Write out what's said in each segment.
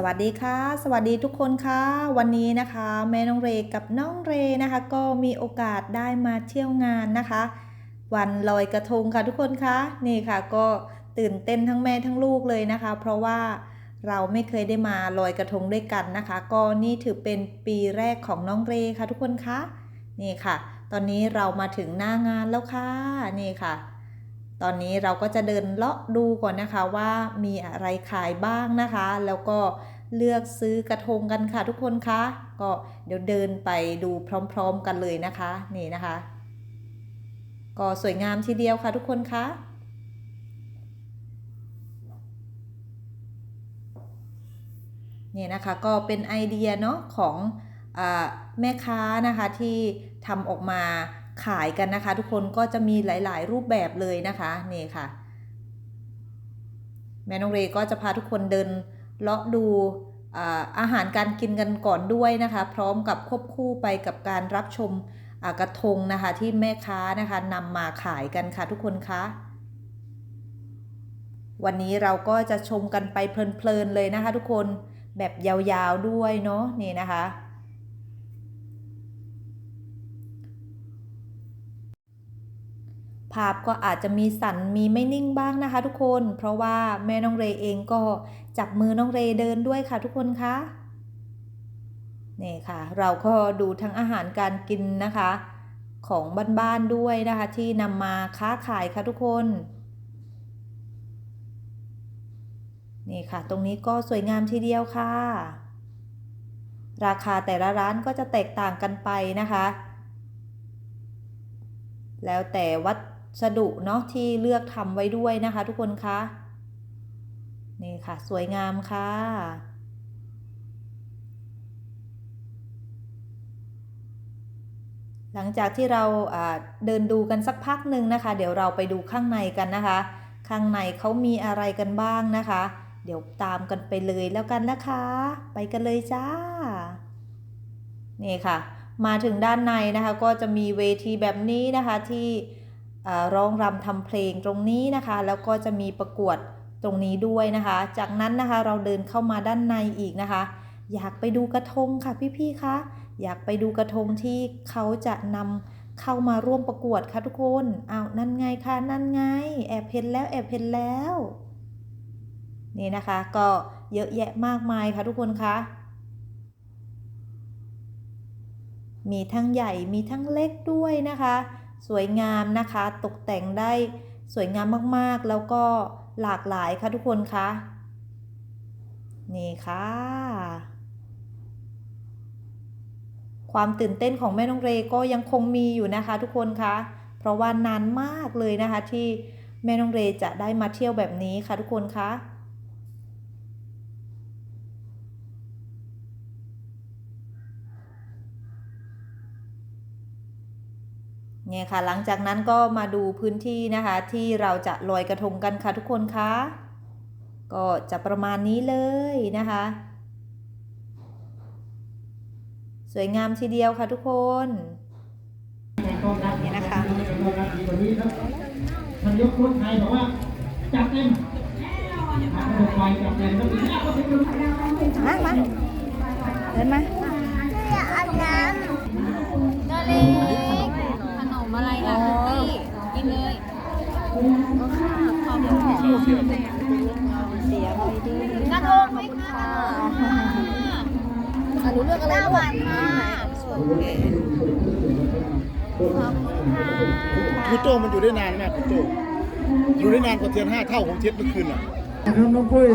สวัสดีค่ะ สวัสดีทุกคนค่ะ วันนี้นะคะ แม่น้องเรกับน้องเรนะคะ ก็มีโอกาสได้มาเที่ยวงานนะคะ วันลอยกระทงค่ะทุกคนคะนี่ค่ะ ก็ตื่นเต้นทั้งแม่ทั้งลูกเลยนะคะ เพราะว่าเราไม่เคยได้มาลอยกระทงด้วยกันนะคะ ก็นี่ถือเป็นปีแรกของน้องเรค่ะ ทุกคนคะนี่ค่ะ ตอนนี้เรามาถึงหน้างานแล้วค่ะนี่ค่ะ ตอนนี้เราก็จะเดินเลาะดูก่อนนะคะว่ามีอะไรขายบ้างนะคะ แล้วก็เลือกซื้อกระทงกันค่ะทุกคนคะก็เดี๋ยวเดินไปดูพร้อมๆกันเลยนะคะนี่นะคะ ก็สวยงามทีเดียวค่ะทุกคนคะนี่นะคะก็เป็นไอเดียเนาะของอแม่ค้านะคะที่ทำออกมา ขายกันนะคะ ทุกคนก็จะมีหลาย ๆ รูปแบบเลยนะคะนี่ค่ะ แม่น้องเรก็จะพาทุกคนเดินเลาะดูอาหารการกินกันก่อนด้วยนะคะ พร้อมกับควบคู่ไปกับการรับชมกระทงนะคะที่แม่ค้านะคะนำมาขายกันค่ะทุกคนคะวันนี้เราก็จะชมกันไปเพลินๆเลยนะคะ ทุกคนแบบยาวๆด้วยเนาะนี่นะคะ ภาพก็อาจจะมีสั่นมีไม่นิ่งบ้างนะคะ ทุกคน เพราะว่าแม่น้องเรเองก็จับมือน้องเรเดินด้วยค่ะ ทุกคนคะนี่ค่ะ เราก็ดูทั้งอาหารการกินนะคะ ของบ้านๆด้วยนะคะ ที่นำมาค้าขายค่ะทุกคนนี่ค่ะ ตรงนี้ก็สวยงามทีเดียวค่ะ ราคาแต่ละร้านก็จะแตกต่างกันไปนะคะ แล้วแต่วั สดุเนาะที่เลือกทำไว้ด้วยนะคะทุกคนคะนี่ค่ะ สวยงามค่ะ หลังจากที่เราเดินดูกันสักพักหนึ่งนะคะ เดี๋ยวเราไปดูข้างในกันนะคะ ข้างในเขามีอะไรกันบ้างนะคะ เดี๋ยวตามกันไปเลยแล้วกันนะคะ ไปกันเลยจ้า นี่ค่ะ มาถึงด้านในนะคะ ก็จะมีเวทีแบบนี้นะคะที่ ร้องรำทำเพลงตรงนี้นะคะ แล้วก็จะมีประกวดตรงนี้ด้วยนะคะ จากนั้นนะคะเราเดินเข้ามาด้านในอีกนะคะ อยากไปดูกระทงค่ะพี่ๆคะอยากไปดูกระทงที่เขาจะนำเข้ามาร่วมประกวดค่ะทุกคนอ้าวนั่นไงคะนั่นไง แอบเห็นแล้วแอบเห็นแล้วนี่นะคะก็เยอะแยะมากมายค่ะทุกคนคะมีทั้งใหญ่มีทั้งเล็กด้วยนะคะ สวยงามนะคะ ตกแต่งได้สวยงามมากๆ แล้วก็หลากหลายค่ะทุกคนคะ นี่ค่ะ ความตื่นเต้นของแม่น้องเรก็ยังคงมีอยู่นะคะ ทุกคนคะ เพราะว่านานมากเลยนะคะที่แม่น้องเรจะได้มาเที่ยวแบบนี้ค่ะทุกคนคะ เนี่ยค่ะ หลังจากนั้นก็มาดูพื้นที่นะคะ ที่เราจะลอยกระทงกันค่ะทุกคนคะก็จะประมาณนี้เลยนะคะ สวยงามทีเดียวค่ะทุกคนนี่นะคะท่านยกรถไทยบอกว่าจัดเต็มไฟจัดเต็มแล้วอีกแล้วก็เป็นมามาเดินมาก็เล็กขนม อะไรล่ะคุกกี้กินเลยขอบคุณค่ะเสียไปดีกระทงไหมคะอนุเลือกอะไรหวานมากขอบคุณค่ะพี่โจมันอยู่ได้นานมากพี่โจอยู่ได้นานกว่าเทียนห้าเท่าของเทียนเมื่อคืนอะนะครับน้องปุ้ย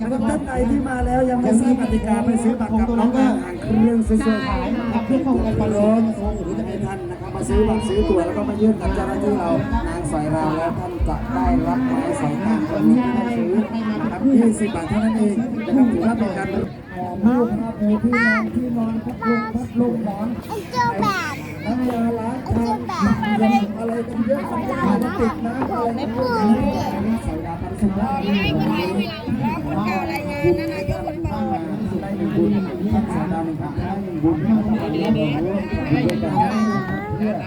นะครับท่านใดที่มาแล้วยังไม่ทราบกติกาไปซื้อบัตรกับน้องอ่างเครื่องซื้อขายนะครับเพื่อป้องกันการล้มหรือจะให้ท่านนะครับมา ซื้อบัตรซื้อตั๋วแล้วก็มายื่นกับเจ้าหน้าที่เรานางสอยราวแล้วท่านจะได้รับไม้สอยตามจำนวนที่ท่านซื้อนะครับ20บบาทเท่านั้นเองนะครับถือว่าเป็นการหอมลูกครับมีที่นอนที่นอนพัดลมพัดลมหมอนเจ้าแบบน้ำยาล้างชามอะไรอะไรกันเยอะแยะติดน้ำอะไรไม่พูดใส่ดาบสุราษฎร์นี่คนไทยไม่เราแล้วคนเก่ารายงานนะนายกคนเก่าได้หนึ่งบุญท่านสาดาหนึ่งครับได้หนึ่งบุญ ท่าน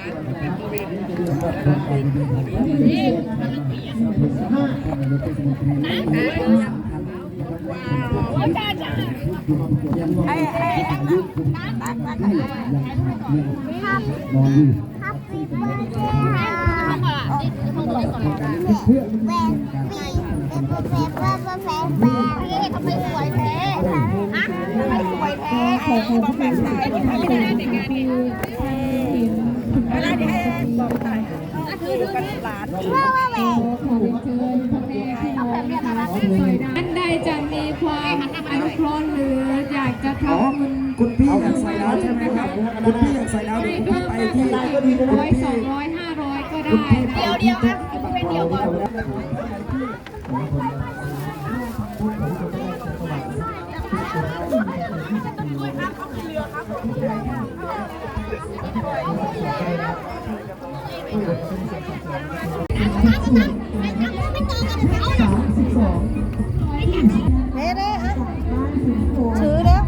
สาดา หนึ่งบุญด้วยกันเพื่อห้าท่านใดจะมีความอนุเคราะห์หรืออยากจะอ๋อทำบุญคุณพี่อยากใส่แล้วใช่ไหมครับ คุณพี่อยากใส่แล้วเดี๋ยวผมไปที่คุณพี่ร้อยสองร้อยห้าร้อยก็ได้ เดียวเดียวครับเป็นเดียวก่อน เด้เด้อะถือเด้ว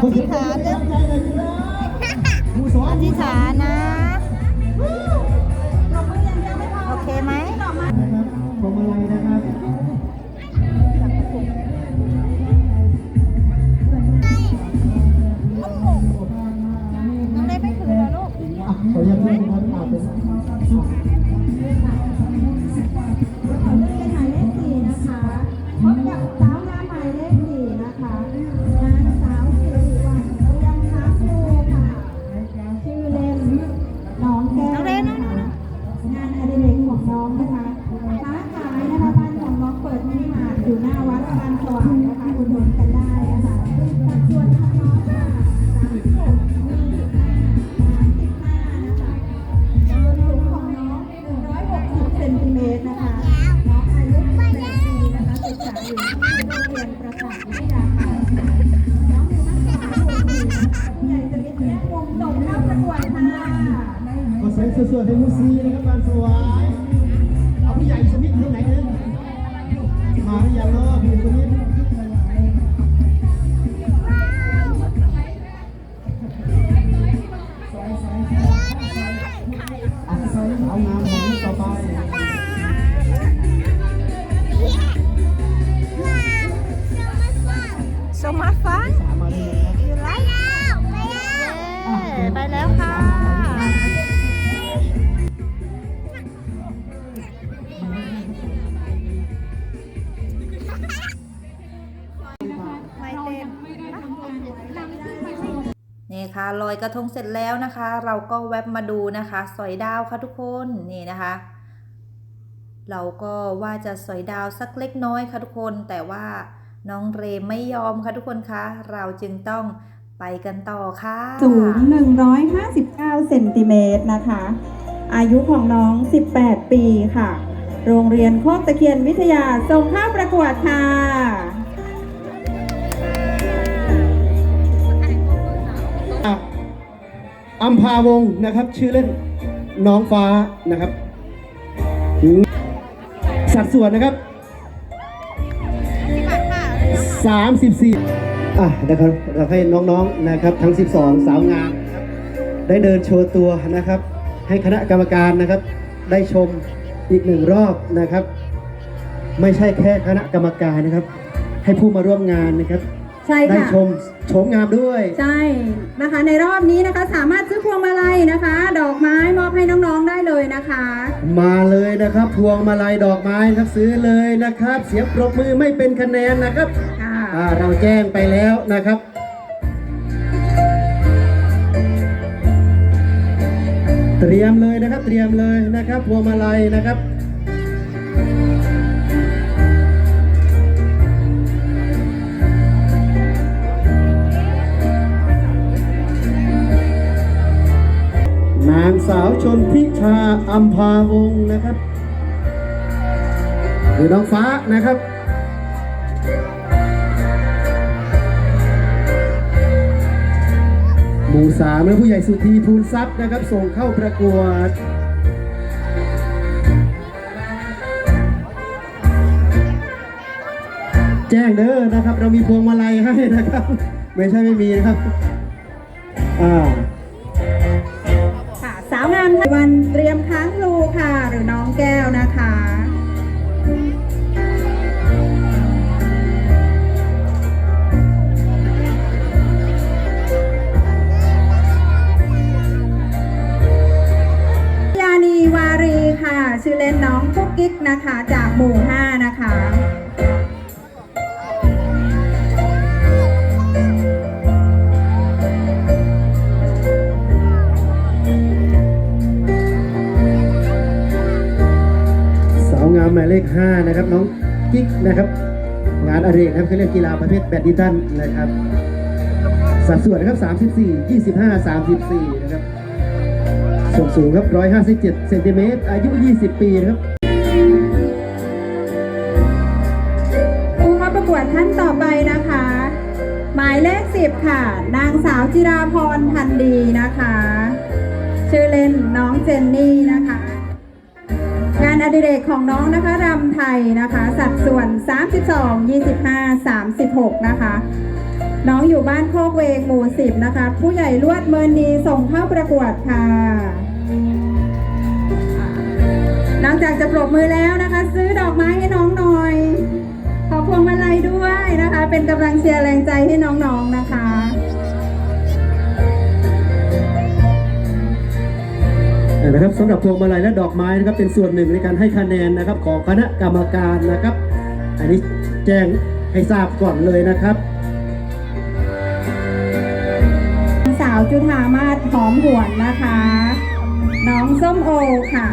อธิษฐานเด้ว มาฟันสามมาเลยนะครับไปแล้วค่ะ นี่ค่ะลอยกระทงเสร็จแล้วนะคะ เราก็แวบมาดูนะคะ สอยดาวค่ะทุกคนนี่นะคะ เราก็ว่าจะสอยดาวสักเล็กน้อยค่ะทุกคนแต่ว่า น้องเรไม่ยอมค่ะทุกคนคะ เราจึงต้องไปกันต่อค่ะสูง159เซนติเมตรนะคะ อายุของน้อง 18 ปีค่ะ โรงเรียนโคกตะเคียนวิทยาส่งเข้าประกวดค่ะอัมพาวงศ์นะครับ ชื่อเล่นน้องฟ้านะครับ สัดส่วนนะครับ 34อะนะครับเราให้น้องๆนะครับทั้ง 12 สาวงามนะครับได้เดินโชว์ตัวนะครับ ให้คณะกรรมการนะครับ ได้ชมอีกหนึ่งรอบนะครับ ไม่ใช่แค่คณะกรรมการนะครับ ให้ผู้มาร่วมงานนะครับ ใช่ได้ค่ะ ชมโฉมงามด้วย ใช่นะคะในรอบนี้นะคะสามารถซื้อพวงมาลัยนะคะ ดอกไม้มอบให้น้องๆได้เลยนะคะ มาเลยนะครับ พวงมาลัยดอกไม้ครับซื้อเลยนะครับ เสียงปรบมือไม่เป็นคะแนนนะครับค่ะ อ่าเราแจ้งไปแล้วนะครับ เตรียมเลยนะครับ เตรียมเลยนะครับพวงมาลัยนะครับนางสาวชนพิชาอัมพาวงนะครับ หรือน้องฟ้านะครับ หมู่สามและผู้ใหญ่สุธีภูลทรัพย์นะครับ ส่งเข้าประกวดแจ้งเด้อนะครับ เรามีพวงมาลัยให้นะครับ ไม่ใช่ไม่มีนะครับอ่าค่ะสาวงามวันเตรียมค้างครูค่ะ หรือน้องแก้วนะคะ ชื่อเล่นน้องกิ๊กนะคะ จากหมู่5นะคะสาวงามหมายเลข 5 นะครับ น้องกิ๊กนะครับ งานอดิเรกนะครับเขาเรียกกีฬาประเภทแบดมินตันนะครับ สัดส่วนนะครับ 34 25 34 นะครับ ส่วนสูงครับ 157 เซนติเมตร อายุ 20 ปีนะครับผู้เข้าประกวดท่านต่อไปนะคะ หมายเลขสิบค่ะ นางสาวจิราพรพันดีนะคะ ชื่อเล่นน้องเจนนี่นะคะ งานอดิเรกของน้องนะคะรำไทยนะคะ สัดส่วน 32 25 36 นะคะน้องอยู่บ้านโคกเวงหมู่10นะคะ ผู้ใหญ่ลวดเมินนีส่งเข้าประกวดค่ะ หลังจากจะปรบมือแล้วนะคะ ซื้อดอกไม้ให้น้องหน่อย ขอพวงมาลัยด้วยนะคะ เป็นกำลังเชียร์แรงใจให้น้องๆนะคะนะครับสำหรับพวงมาลัยและดอกไม้นะครับเป็นส่วนหนึ่งในการให้คะแนนนะครับของคณะกรรมการนะครับ อันนี้แจ้งให้ทราบก่อนเลยนะครับสาวจุธามาศหอมหวนนะคะ น้องส้มโอค่ะ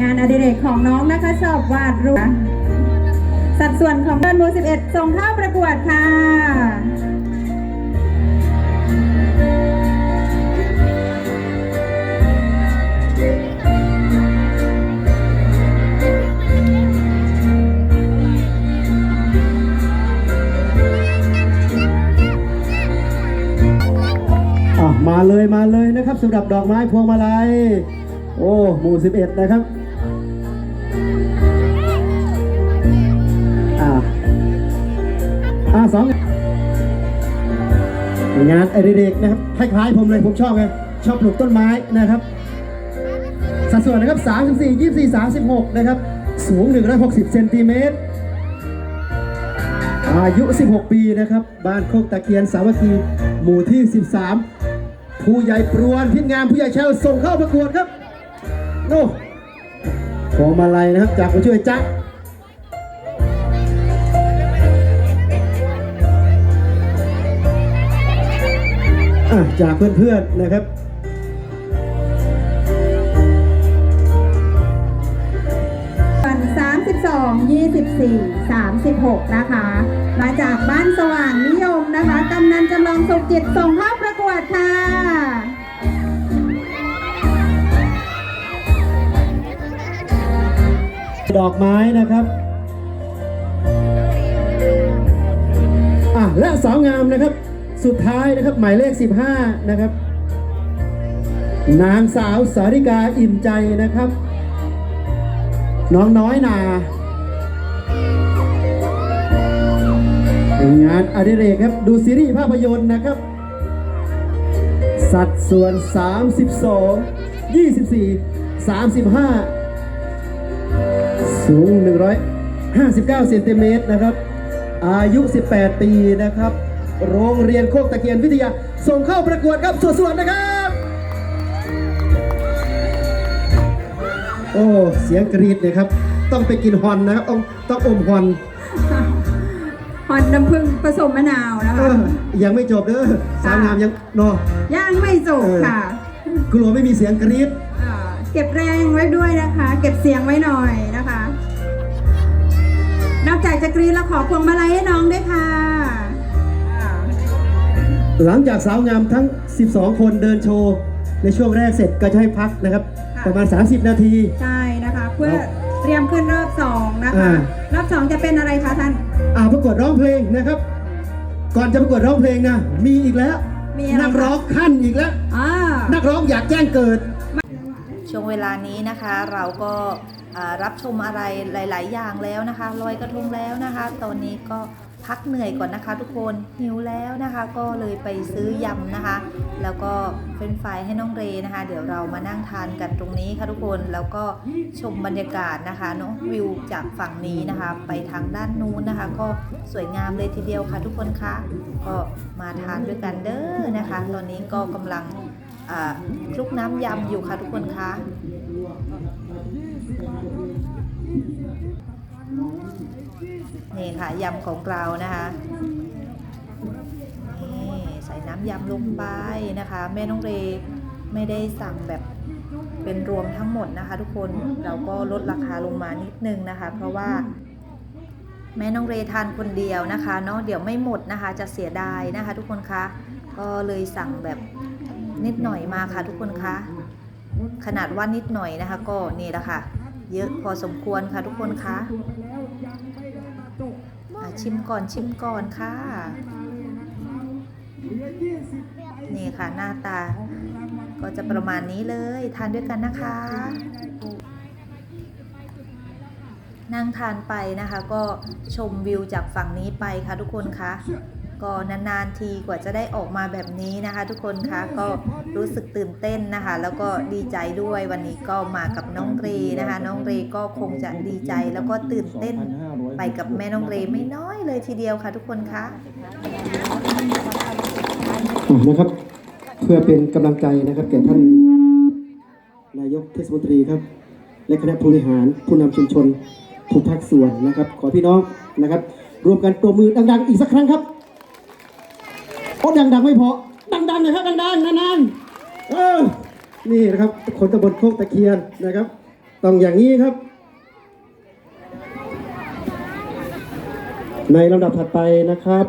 งานอดิเรกของน้องนะคะชอบวาดรูปสัดส่วนของเดินมู11ส่งเข้าประกวดค่ะ มาเลยมาเลยนะครับสำหรับดอกไม้พวงมาลัยโอ้หมู่11 นะครับอ่าอ่าสองงานอดิเรกนะครับคล้ายๆผมเลยผมชอบไงชอบปลูกต้นไม้นะครับ สัดส่วนนะครับ 34 24 36 นะครับ สูง 160 เซนติเมตร อายุ 16 ปีนะครับ บ้านโคกตะเคียนสามัคคีหมู่ที่ 13 ผู้ใหญ่ปรวนพิษงามผู้ใหญ่แชลส่งเข้าประกวดครับโน่พวงมาลัยนะครับจากผู้ช่วยจ๊ะอะจากเพื่อนๆนะครับวัน32 24 36 นะคะ มาจากบ้านสว่างนิยมนะคะ กำนันจำลองสุขจิตส่งเข้า ดอกไม้นะครับอะและสาวงามนะครับ สุดท้ายนะครับหมายเลข 15 นะครับ นางสาวสาริกาอิ่มใจนะครับ น้องน้อยนา งานอดิเรกครับ ดูซีรีส์ภาพยนตร์นะครับ สัดส่วน 32 24 35 สูง 159 เซนติเมตรนะครับ อายุ 18 ปีนะครับ โรงเรียนโคกตะเกียนวิทยา ส่งเข้าประกวดครับสวดๆนะครับ โอ้ เสียงกรีดเลยครับ ต้องไปกินฮอนนะครับต้องต้องอมฮอนฮอนน้ำผึ้งผสมมะนาวนะเอคะอยังไม่จบเด้อสาวงามยังเนอะย่างไม่จบค่ะ กลัวไม่มีเสียงกรีดอ่าเก็บแรงไว้ด้วยนะคะ เก็บเสียงไว้หน่อย นะคะนอกจากจะกรีดแล้วขอพวงมาลัยให้น้องด้วยค่ะอ่าหลังจากสาวงามทั้ง 12 คนเดินโชว์ ในช่วงแรกเสร็จก็จะให้พักนะครับประมาณ 30 นาที ใช่นะคะ เพื่อเตรียมขึ้นรอบสองนะคะ อ่า รอบสองจะเป็นอะไรคะท่าน อ่าประกวดร้องเพลงนะครับ ก่อนจะประกวดร้องเพลงนะ มีอีกแล้ว มีอะไร นักร้องขั้นอีกแล้ว อ่า นักร้องอยากแจ้งเกิด ช่วงเวลานี้นะคะเราก็อ่า รับชมอะไรหลาย ๆ อย่างแล้วนะคะลอยกระทงแล้วนะคะ ตอนนี้ก็พักเหนื่อยก่อนนะคะ ทุกคนหิวแล้วนะคะ ก็เลยไปซื้อยำนะคะ แล้วก็เป็นไฟรายให้น้องเรนะคะ เดี๋ยวเรามานั่งทานกันตรงนี้ค่ะทุกคนแล้วก็ชมบรรยากาศนะคะเนาะวิวจากฝั่งนี้นะคะ ไปทางด้านนู้นนะคะ ก็สวยงามเลยทีเดียวค่ะทุกคนคะก็มาทานด้วยกันเด้อนะคะ ตอนนี้ก็กำลัง คลุกน้ำยำอยู่ค่ะทุกคนคะนี่ค่ะยำของเรานะคะนี่ใส่น้ำยำลงไปนะคะ แม่น้องเรไม่ได้สั่งแบบเป็นรวมทั้งหมดนะคะ ทุกคนเราก็ลดราคาลงมานิดนึงนะคะ เพราะว่าแม่น้องเรทานคนเดียวนะคะเนาะเดี๋ยวไม่หมดนะคะ จะเสียดายนะคะ ทุกคนคะก็เลยสั่งแบบ นิดหน่อยมาค่ะทุกคนคะขนาดว่านิดหน่อยนะคะ ก็นี่แหละค่ะ เยอะพอสมควรค่ะทุกคนคะชิมก่อนชิมก่อนค่ะ นี่ค่ะหน้าตา ก็จะประมาณนี้เลยทานด้วยกันนะคะ นั่งทานไปนะคะ ก็ชมวิวจากฝั่งนี้ไปค่ะทุกคนคะ ก็นานๆทีกว่าจะได้ออกมาแบบนี้นะคะ ทุกคนคะก็รู้สึกตื่นเต้นนะคะ แล้วก็ดีใจด้วยวันนี้ก็มากับน้องเรนะคะ น้องเรก็คงจะดีใจแล้วก็ตื่นเต้นไปกับแม่น้องเรไม่น้อยเลยทีเดียวค่ะ ทุกคนคะนะครับ เพื่อเป็นกำลังใจนะครับแก่ท่านนายกเทศมนตรีครับ และคณะผู้บริหารผู้นำชุมชนทุกภาคส่วนนะครับ ขอพี่น้องนะครับ รวมกันปรบมือดังๆ อีกสักครั้งครับ โอ้ดังๆไม่พอ ดังๆหน่อยครับดังๆนานๆเออนี่นะครับคนตะบนโคกตะเคียนนะครับ ต้องอย่างนี้ครับ ในลำดับถัดไปนะครับ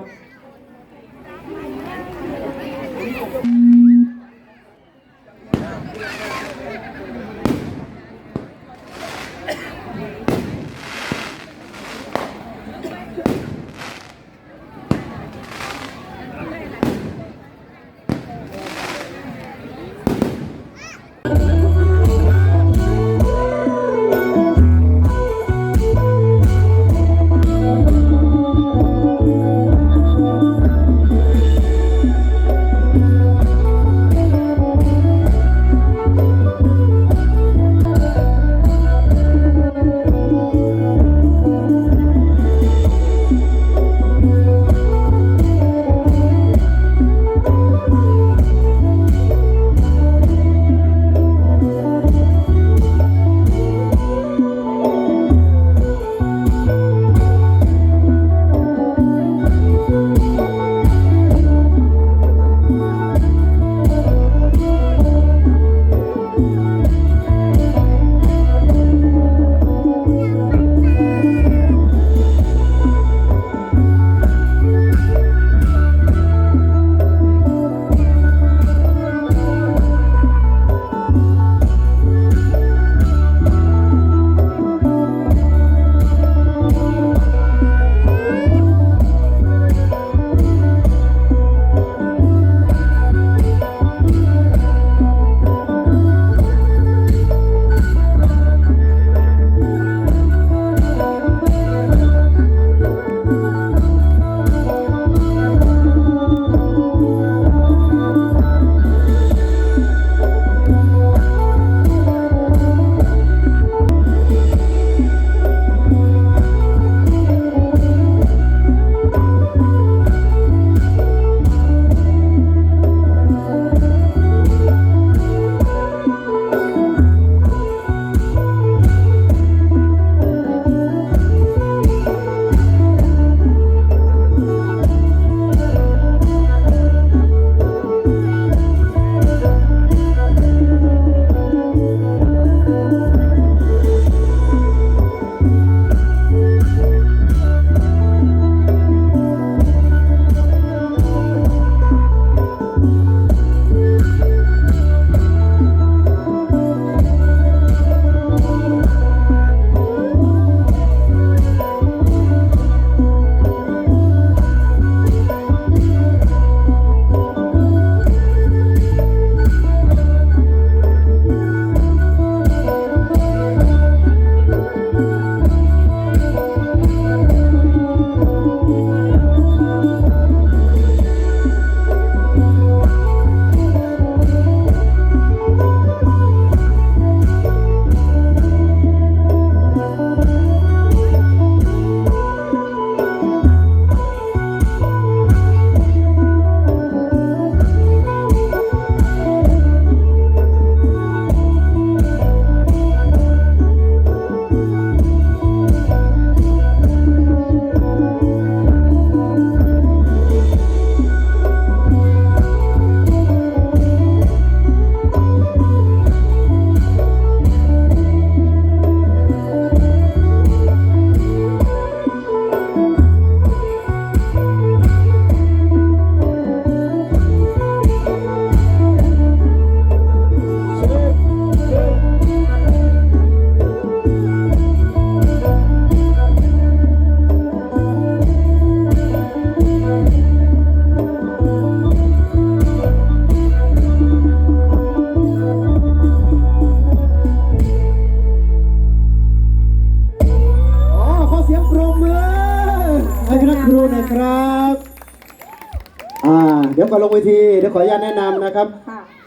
ดี๋ยวขออนุญาตแนะนำนะครับ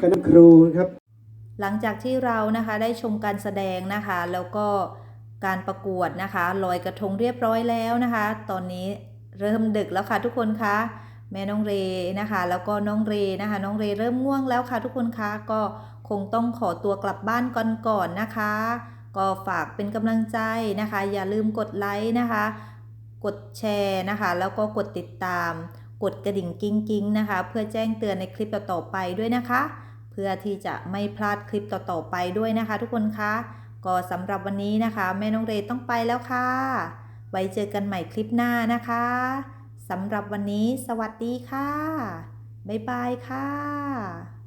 คณะครูครับ หลังจากที่เรานะคะได้ชมการแสดงนะคะ แล้วก็การประกวดนะคะลอยกระทงเรียบร้อยแล้วนะคะ ตอนนี้เริ่มดึกแล้วค่ะทุกคนคะแม่น้องเรนะคะ แล้วก็น้องเรนะคะ น้องเรเริ่มง่วงแล้วค่ะทุกคนคะก็คงต้องขอตัวกลับบ้านก่อนก่อนนะคะ ก็ฝากเป็นกำลังใจนะคะ อย่าลืมกดไลค์นะคะ กดแชร์นะคะ แล้วก็กดติดตาม กดกระดิ่งกิ้งกิ้งนะคะ เพื่อแจ้งเตือนในคลิปต่อๆไปด้วยนะคะ เพื่อที่จะไม่พลาดคลิปต่อๆไปด้วยนะคะ ทุกคนคะก็สำหรับวันนี้นะคะ แม่น้องเรต้องไปแล้วค่ะ ไว้เจอกันใหม่คลิปหน้านะคะสำหรับวันนี้ สวัสดีค่ะ บ๊ายบายค่ะ